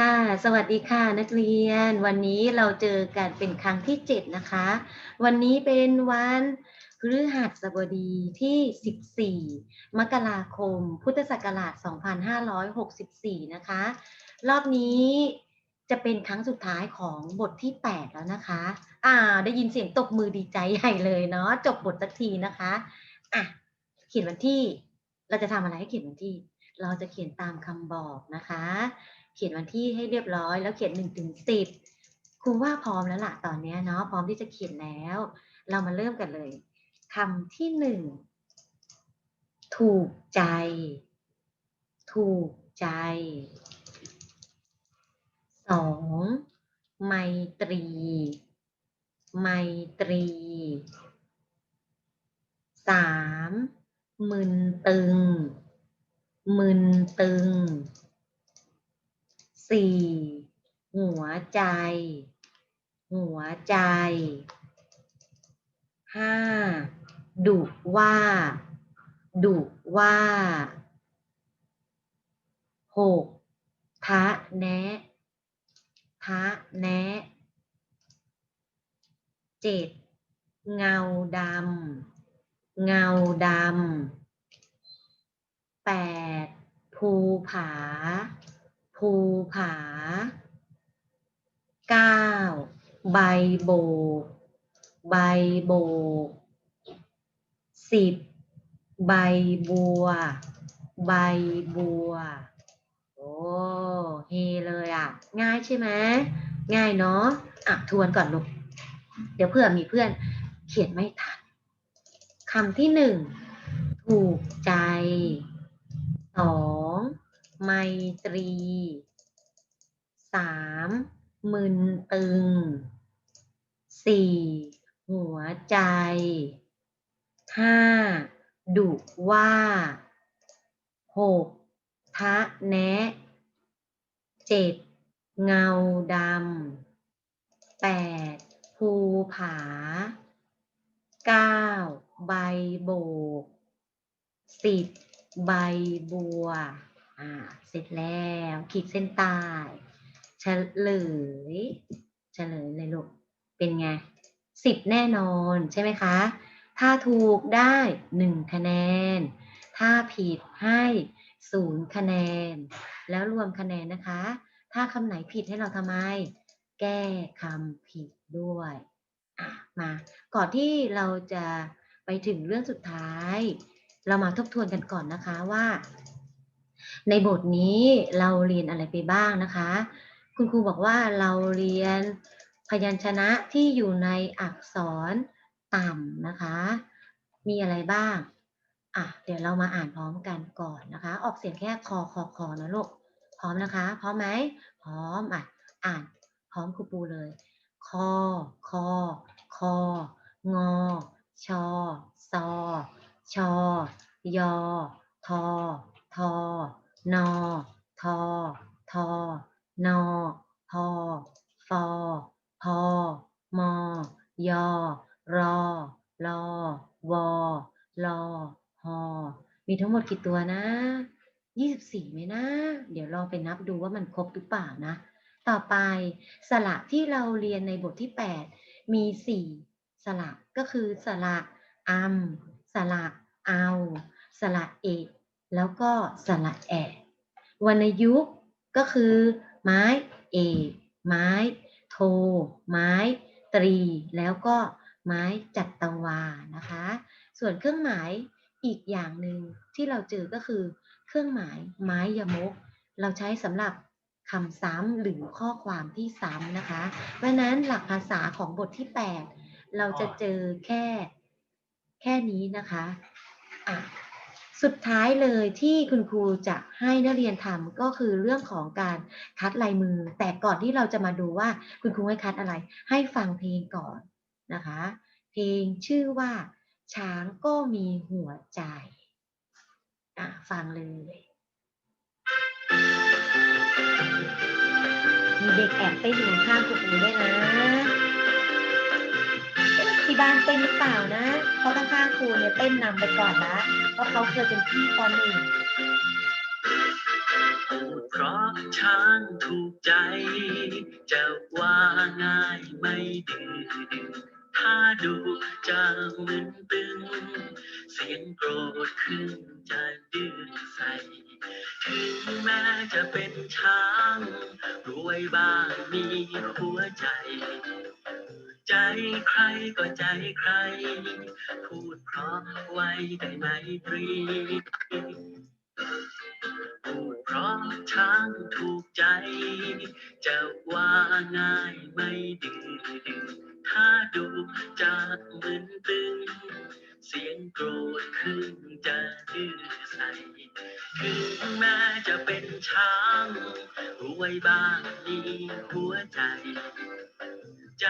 ค่ะ สวัสดีค่ะ นักเรียน วันนี้เราเจอกันเป็นครั้งที่ 7 นะคะ วันนี้เป็นวันพฤหัสบดีที่ 14 มกราคม พุทธศักราช 2564 นะคะ รอบนี้จะเป็นครั้งสุดท้ายของบทที่ 8 แล้วนะคะ อ่า ได้ยินเสียงตบมือดีใจใหญ่เลยเนาะ จบบทสักทีนะคะ อะ เขียนวันที่ เราจะทำอะไรให้เขียนวันที่ เราจะเขียนตามคำบอกนะคะ ขียนวันที่ให้เรียบร้อย แล้วเขียนหนึ่งถึงสิบครูว่าพร้อมแล้วล่ะตอนนี้เนาะพร้อมที่จะเขียนแล้ว เรามาเริ่มกันเลยคำที่หนึ่งถูกใจ ถูกใจสองไมตรี ไมตรีสามมึนตึง มึนตึง สี่หัวใจ หัวใจห้าดุว่า ดุว่าหกทะแนะ ทะแนะเจ็ดเงาดำเงาดำแปดภูผา ภูผาเก้าใบโบก ใบโบกสิบใบบัว ใบบัว โอ้เฮเลยอะ ง่ายใช่ไหมง่ายเนาะอะทวนก่อนลูกเดี๋ยวเพื่อมีเพื่อนเขียนไม่ทันคำที่หนึ่งถูกใจสอง ไมตรีสามมึนตึงสี่หัวใจห้าดุว่าหกทะแนะเจ็ดเงาดำแปดภูผาเก้าใบโบกสิบใบบัว อ่า เสร็จแล้ว ขีดเส้นใต้เฉลย เฉลยเลยลูก เป็นไงสิบแน่นอนใช่ไหมคะ ถ้าถูกได้หนึ่งคะแนน ถ้าผิดให้ศูนย์คะแนน แล้วรวมคะแนนนะคะ ถ้าคำไหนผิดให้เราทำไม แก้คำผิดด้วยมา ก่อนที่เราจะไปถึงเรื่องสุดท้าย เรามาทบทวนกันก่อนนะคะว่า ในบทนี้เราเรียนอะไรไปบ้างนะคะ คุณครูบอกว่าเราเรียนพยัญชนะที่อยู่ในอักษรต่ำนะคะ มีอะไรบ้าง อะ เดี๋ยวเรามาอ่านพร้อมกันก่อนนะคะ ออกเสียงแค่คอคอคอนะลูก พร้อมนะคะ พร้อมไหม พร้อม อะ อ่านพร้อมครูปูเลย คอ คอ คอ งอ ชอ ซอ ชอ ยอ ทอ ทอ นอทอทอนอพอฟอพอมอยอรอลอวอลอฮอมีทั้งหมดกี่ตัวนะ24ไหมนะ เดี๋ยวลองไปนับดูว่ามันครบหรือเปล่านะ ต่อไปสระที่เราเรียนในบทที่8มี4สระก็คือสระอัมสระเอา สระเอก แล้วก็สระแอกวรรณยุกต์ก็คือ ไม้เอกไม้ โท ไม้ ตรี แล้วก็ไม้จัตวานะคะ ส่วนเครื่องหมายอีกอย่างหนึ่งที่เราเจอก็คือ เครื่องหมายไม้ยมก เราใช้สำหรับคำซ้ำหรือข้อความที่ซ้ำนะคะ เพราะนั้นหลักภาษาของบทที่ 8 เราจะเจอแค่แค่นี้นะคะอะ สุดท้ายเลยที่คุณครูจะให้นักเรียนทำก็คือเรื่องของการคัดลายมือ แต่ก่อนที่เราจะมาดูว่าคุณครูให้คัดอะไร ให้ฟังเพลงก่อนนะคะ เพลงชื่อว่า ช้างก็มีหัวใจอะฟังเลยมีเด็กแอบเต้นอยู่ข้างคุณครูด้วยนะ ที่บ้านเต้นหรือเปล่านะเพราะข้างๆครูเนี่ยเต้นนำไปก่อนนะเพราะเขาเคยเป็นพี่ปหนึ่งเพราะช้างถูกใจ จะว่าง่ายไม่ดื้อดึงถ้าดูจะมึนตึง เสียงโกรธขึ้นจะดื้อใสถึงแม้จะเป็นช้าง รวยบ้างมีหัวใจ ใจใครก็ใจใคร พูดเพราะไว้ได้ไหมตรีพูดเพราะช้างถูกใจ จะว่าง่ายไม่ดื้อดึงถ้าดูจะมึนตึง เสียงโกรธขึ้นจะดื้อใส่ถึงแม้จะเป็นช้างรวยบ้างมีหัวใจ ใจ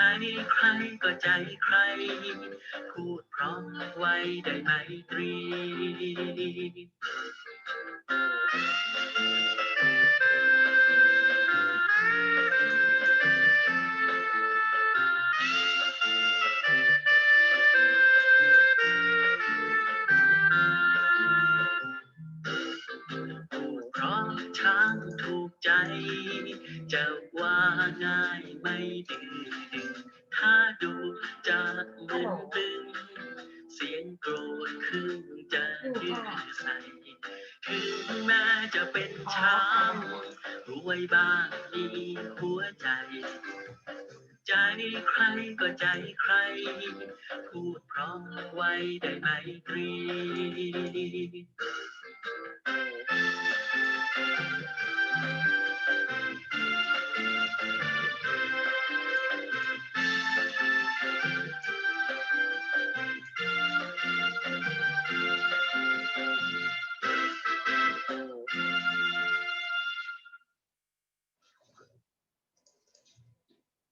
ใครก็ใจใคร พูดพราะไว้ได้ไหมตรีเพราะช้างถูกใจจะว่า จะมึนตึงเสียงโกรธขึ้นจะดื้อใส่ถึงแม้จะเป็นช้างรวยบ้างมีหัวใจ ใจใครก็ใจใคร พูดพร้อมไว้ได้ไหมตรี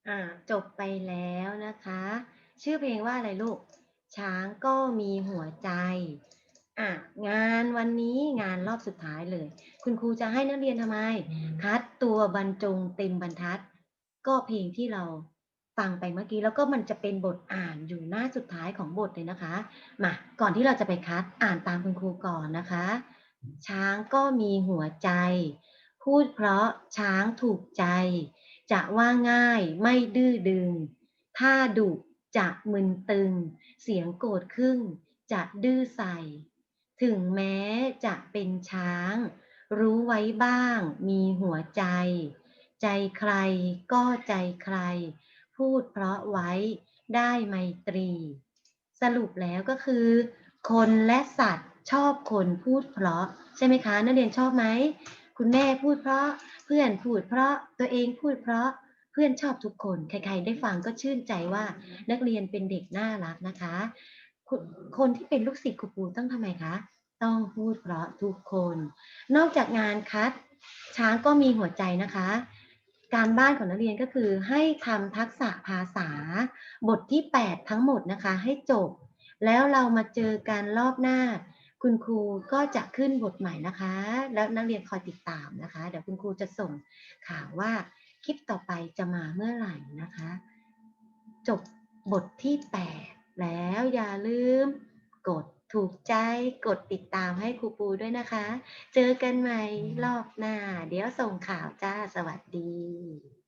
อ่าจบไปแล้วนะคะ ชื่อเพลงว่าอะไรลูก ช้างก็มีหัวใจอะงานวันนี้งานรอบสุดท้ายเลย คุณครูจะให้นักเรียนทำไม คัดตัวบรรจงเต็มบรรทัด ก็เพลงที่เราฟังไปเมื่อกี้แล้วก็มันจะเป็นบทอ่านอยู่หน้าสุดท้ายของบทเลยนะคะมาก่อนที่เราจะไปคัดอ่านตามคุณครูก่อนนะคะ ช้างก็มีหัวใจ พูดเพราะช้างถูกใจ จะว่าง่ายไม่ดื้อดึง ถ้าดุจะมึนตึง เสียงโกรธขึ้น จะดื้อใส่ ถึงแม้จะเป็นช้าง รู้ไว้บ้าง มีหัวใจ ใจใครก็ใจใคร พูดเพราะไว้ได้ไมตรี สรุปแล้วก็คือ คนและสัตว์ชอบคนพูดเพราะ ใช่ไหมคะ นักเรียนชอบไหม คุณแม่พูดเพราะ เพื่อนพูดเพราะตัวเองพูดเพราะเพื่อนชอบทุกคน ใครๆได้ฟังก็ชื่นใจว่านักเรียนเป็นเด็กน่ารักนะคะ คนที่เป็นลูกศิษย์ครูปูต้องทำไมคะ ต้องพูดเพราะทุกคน นอกจากงานคัด ช้างก็มีหัวใจนะคะ การบ้านของนักเรียนก็คือให้ทำทักษะภาษา บทที่ 8 ทั้งหมดนะคะให้จบ แล้วเรามาเจอกันรอบหน้า คุณครูก็จะขึ้นบทใหม่นะคะ แล้วนักเรียนคอยติดตามนะคะ เดี๋ยวคุณครูจะส่งข่าวว่าคลิปต่อไปจะมาเมื่อไหร่นะคะ จบบทที่ 8 แล้วอย่าลืมกดถูกใจกดติดตามให้ครูปูด้วยนะคะ เจอกันใหม่รอบหน้า เดี๋ยวส่งข่าวจ้าสวัสดี